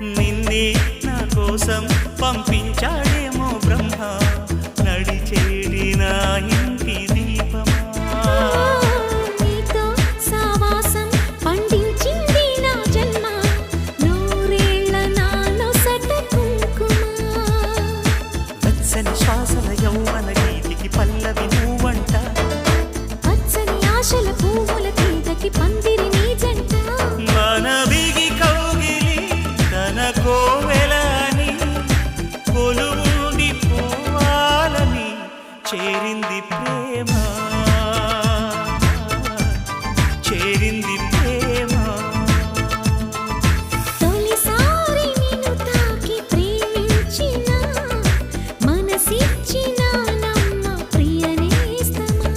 నిన్నే నా కోసం పంపించాడేమో బ్రహ్మ. నడిచేడి నా ఇంటి దీపమా. నీతో సావాసం పండించింది నా జన్మ. నూరేళ్ళ నాలో సట కుంకుమ. వెచ్చని శ్వాసల యౌవన గీతికి పల్లవి నువ్వంట. పచ్చని ఆశల కోవెలని కొలువుండి పోవాలని చేరింది ప్రేమ. చేరింది ప్రేమించిన మనసిచ్చిన నమ్మ ప్రియనేస్తమా?